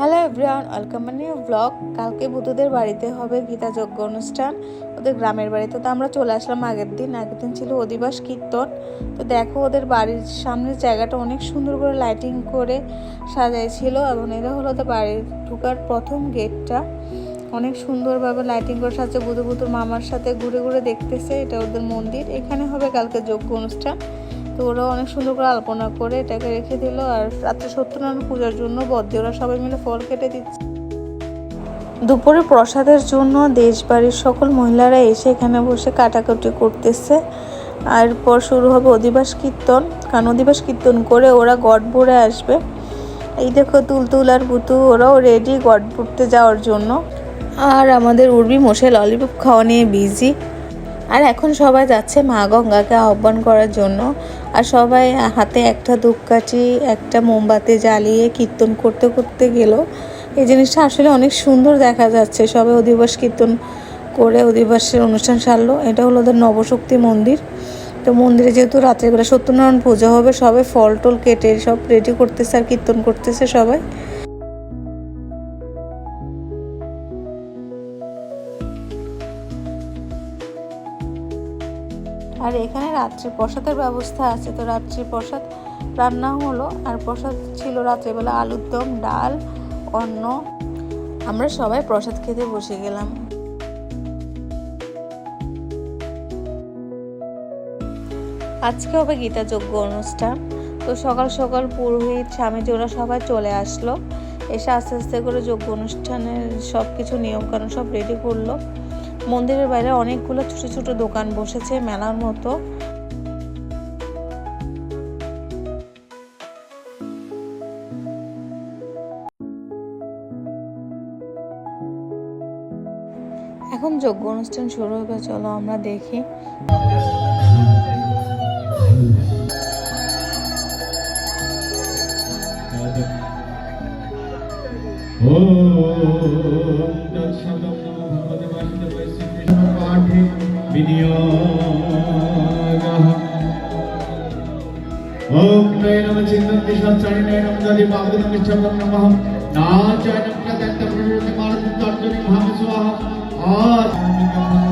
Hello everyone, welcome new blog. কালকে বুধুদের বাড়িতে হবে গীতা যজ্ঞ অনুষ্ঠান। ওদের গ্রামের বাড়িতে তো আমরা চলে আসলাম আগের দিন। আগের দিন ছিল অধিবাস কীর্তন। তো দেখো, ওদের বাড়ির সামনের জায়গাটা অনেক সুন্দর করে লাইটিং করে সাজাইছিল এবং এটা হলো ওদের বাড়ির ঢুকার প্রথম গেটটা। অনেক সুন্দরভাবে লাইটিং করে সাজছে। বুধু বুধুর মামার সাথে ঘুরে ঘুরে দেখতেছে। এটা ওদের মন্দির। এখানে হবে কালকে যজ্ঞ অনুষ্ঠান। তো ওরা অনেক সুন্দর করে আলপনা করে এটাকে রেখে দিল আর রাত্রে সত্যনারায়ণ পূজার জন্য বদ্যে, ওরা সবাই মিলে ফল কেটে দিচ্ছে। দুপুরে প্রসাদের জন্য দেশ বাড়ির সকল মহিলারা এসে এখানে বসে কাটাকুটি করতেছে। আর পর শুরু হবে অধিবাস কীর্তন। কারণ অধিবাস কীর্তন করে ওরা গড় ভরে আসবে। এই দেখো তুলতুল আর পুতু, ওরাও রেডি গড় ভরতে যাওয়ার জন্য। আর আমাদের উর্বি মশে ললিপপ খাওয়া নিয়ে বিজি আর এখন সবাই যাচ্ছে মা গঙ্গাকে আহ্বান করার জন্য। আর সবাই হাতে একটা ধূপকাঠি, একটা মোমবাতি জ্বালিয়ে কীর্তন করতে করতে গেল। এই জিনিসটা আসলে অনেক সুন্দর দেখা যাচ্ছে। সবাই অধিবাস কীর্তন করে অধিবাসের অনুষ্ঠান সারলো। এটা হলো ওদের নবশক্তি মন্দির। তো মন্দিরে যেহেতু রাত্রেবেলা সত্যনারায়ণ পুজো হবে, সবাই ফল টল কেটে সব রেডি করতেছে আর কীর্তন করতেছে সবাই। আর এখানে রাত্রে প্রসাদের ব্যবস্থা আছে। তো রাত্রে প্রসাদ রান্না হলো আর প্রসাদ ছিল রাত্রেবেলা আলুর দম, ডাল, অন্ন। আমরা সবাই প্রসাদ খেতে বসে গেলাম। আজকে হবে গীতা যজ্ঞ অনুষ্ঠান। তো সকাল সকাল পুরোহিত স্বামী ওরা সবাই চলে আসলো। এসে আস্তে আস্তে করে যজ্ঞ অনুষ্ঠানের সব কিছু নিয়মকানুন সব রেডি করল। মন্দিরের বাইরে অনেকগুলো ছোট ছোট দোকান বসেছে, মেলার মতো। এখন যজ্ঞ অনুষ্ঠান শুরু হবে, চলো আমরা দেখি। ॐ नयनं चिन्तन्ति शास्त्राणि नयनं दधि भागवतमिच्छन्दं नमः नाचायनं प्रत्यक्तप्रवृत्ति मारुति तर्जनि भाव स्वाहा आत्मिकं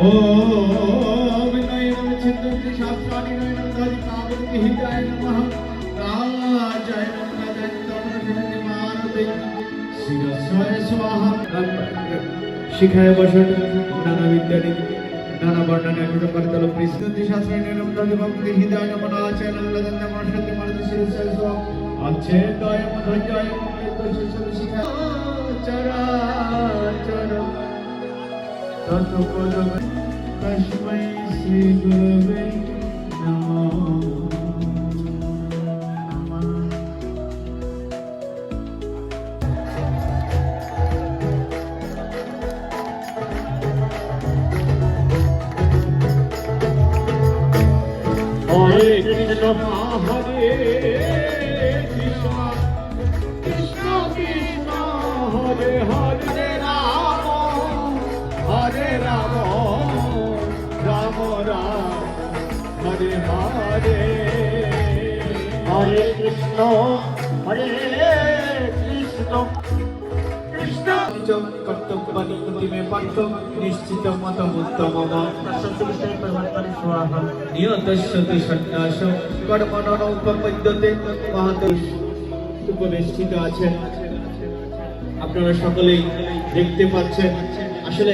ॐ नयनं चिन्तन्ति शास्त्राणि नयनं दधि कामवति हिताय नमः राजायनं तदन्तमनुसरति मारुति शिरस्वय स्वाहा শিখায় বসন নানা বিদ্যানি নানা বর্ণনে কৃত করতল পৃষ্ঠতি শাস্ত্রে নিরব্ধি ভক্তি হৃদয় নমন আচরণ লদন্ত মনসতি মানতি শিরস্বয় স্বাহা আচ্ছেদয় মধঞ্জয় মঙ্গল শিশু শিখা চরাচর তৎপদম তস্मै শ্রী গুরবে নমঃ হরে কৃষ্ণ হরে হরে হরে হরে কৃষ্ণ হরে কৃষ্ণ। কৃষ্ণ। নিজ কর্তব্যানি মে পার্থ নিশ্চিত মত উত্তম নিয়তস্যতি সন্ন্যাস কর্মণ উপপদ্যতে মহাত উপবেষ্টিত আছেন। আপনারা সকলেই দেখতে পাচ্ছেন। আসলে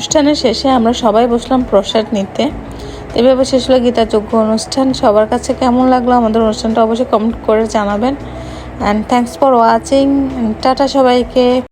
অনুষ্ঠানের শেষে আমরা সবাই বসলাম প্রসাদ নিতে। এভাবে শেষ হলো গীতাযোগ্য অনুষ্ঠান। সবার কাছে কেমন লাগল আমাদের অনুষ্ঠানটা অবশ্যই কমেন্ট করে জানাবেন। And thanks for watching tata সবাইকে।